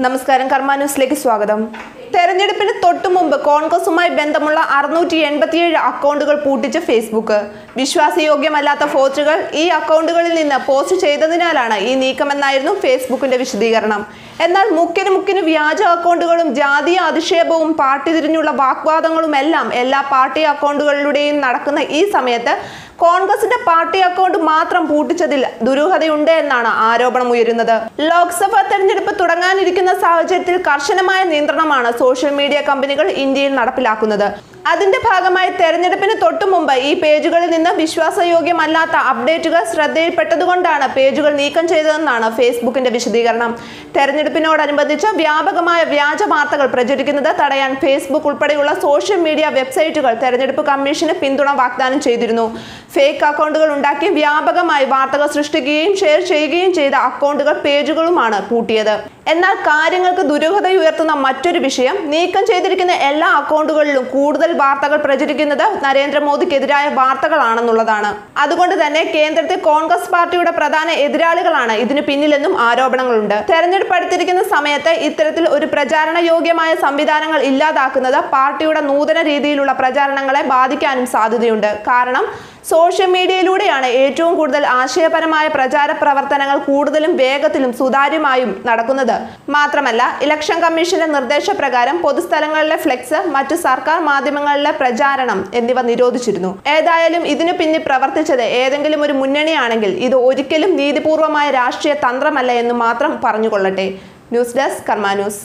നമസ്കാരം കർമ്മ ന്യൂസിലേക്ക് സ്വാഗതം. തെരഞ്ഞെടുപ്പിന് തൊട്ടു കോൺഗ്രസുമായി ബന്ധമുള്ള അറുന്നൂറ്റി എൺപത്തിയേഴ് അക്കൗണ്ടുകൾ പൂട്ടിച്ച് ഫേസ്ബുക്ക്. വിശ്വാസയോഗ്യമല്ലാത്ത പോസ്റ്റുകൾ ഈ അക്കൗണ്ടുകളിൽ നിന്ന് പോസ്റ്റ് ചെയ്തതിനാലാണ് ഈ നീക്കമെന്നായിരുന്നു ഫേസ്ബുക്കിന്റെ വിശദീകരണം. എന്നാൽ മുക്കിന് മുക്കിന് വ്യാജ അക്കൗണ്ടുകളും ജാതീയ അധിക്ഷേപവും പാർട്ടി തിരിഞ്ഞുള്ള വാഗ്വാദങ്ങളും എല്ലാം എല്ലാ പാർട്ടി അക്കൗണ്ടുകളിലൂടെയും നടക്കുന്ന ഈ സമയത്ത് കോൺഗ്രസിന്റെ പാർട്ടി അക്കൗണ്ട് മാത്രം പൂട്ടിച്ചതിൽ ദുരൂഹതയുണ്ട് എന്നാണ് ആരോപണം ഉയരുന്നത്. ലോക്സഭാ തെരഞ്ഞെടുപ്പ് തുടങ്ങാനിരിക്കുന്ന സാഹചര്യത്തിൽ കർശനമായ നിയന്ത്രണമാണ് സോഷ്യൽ മീഡിയ കമ്പനികൾ ഇന്ത്യയിൽ നടപ്പിലാക്കുന്നത്. അതിന്റെ ഭാഗമായി തെരഞ്ഞെടുപ്പിന് തൊട്ടു മുമ്പ് ഈ പേജുകളിൽ നിന്ന് വിശ്വാസയോഗ്യമല്ലാത്ത അപ്ഡേറ്റുകൾ ശ്രദ്ധയിൽപ്പെട്ടതുകൊണ്ടാണ് പേജുകൾ നീക്കം ചെയ്തതെന്നാണ് ഫേസ്ബുക്കിന്റെ വിശദീകരണം. തെരഞ്ഞെടുപ്പിനോടനുബന്ധിച്ച് വ്യാപകമായ വ്യാജ വാർത്തകൾ പ്രചരിക്കുന്നത് തടയാൻ ഫേസ്ബുക്ക് ഉൾപ്പെടെയുള്ള സോഷ്യൽ മീഡിയ വെബ്സൈറ്റുകൾ തെരഞ്ഞെടുപ്പ് കമ്മീഷന് പിന്തുണ വാഗ്ദാനം ചെയ്തിരുന്നു. ഫേക്ക് അക്കൗണ്ടുകൾ ഉണ്ടാക്കി വ്യാപകമായി വാർത്തകൾ സൃഷ്ടിക്കുകയും ഷെയർ ചെയ്യുകയും ചെയ്ത അക്കൗണ്ടുകൾ പേജുകളുമാണ് പൂട്ടിയത്. എന്നാൽ കാര്യങ്ങൾക്ക് ദുരൂഹതയുയർത്തുന്ന മറ്റൊരു വിഷയം നീക്കം ചെയ്തിരിക്കുന്ന എല്ലാ അക്കൗണ്ടുകളിലും കൂടുതൽ വാർത്തകൾ പ്രചരിക്കുന്നത് നരേന്ദ്രമോദിക്കെതിരായ വാർത്തകളാണെന്നുള്ളതാണ്. അതുകൊണ്ട് തന്നെ കേന്ദ്രത്തെ കോൺഗ്രസ് പാർട്ടിയുടെ പ്രധാന എതിരാളികളാണ് ഇതിന് പിന്നിലെന്നും ആരോപണങ്ങളുണ്ട്. തെരഞ്ഞെടുപ്പ് അടുത്തിരിക്കുന്ന സമയത്ത് ഇത്തരത്തിൽ ഒരു പ്രചാരണ യോഗ്യമായ സംവിധാനങ്ങൾ ഇല്ലാതാക്കുന്നത് പാർട്ടിയുടെ നൂതന രീതിയിലുള്ള പ്രചാരണങ്ങളെ ബാധിക്കാനും സാധ്യതയുണ്ട്. കാരണം സോഷ്യൽ മീഡിയയിലൂടെയാണ് ഏറ്റവും കൂടുതൽ ആശയപരമായ പ്രചാര പ്രവർത്തനങ്ങൾ കൂടുതലും വേഗത്തിലും സുതാര്യമായും നടക്കുന്നത്. മാത്രമല്ല ഇലക്ഷൻ കമ്മീഷന്റെ നിർദ്ദേശപ്രകാരം പൊതുസ്ഥലങ്ങളിലെ ഫ്ലെക്സ് മറ്റു സർക്കാർ മാധ്യമങ്ങളിലെ പ്രചാരണം എന്നിവ നിരോധിച്ചിരുന്നു. ഏതായാലും ഇതിനു പിന്നിൽ പ്രവർത്തിച്ചത് ഏതെങ്കിലും ഒരു മുന്നണിയാണെങ്കിൽ ഇത് ഒരിക്കലും നീതിപൂർവമായ രാഷ്ട്രീയ തന്ത്രമല്ല എന്ന് മാത്രം പറഞ്ഞുകൊള്ളട്ടെ. News desk Karma news.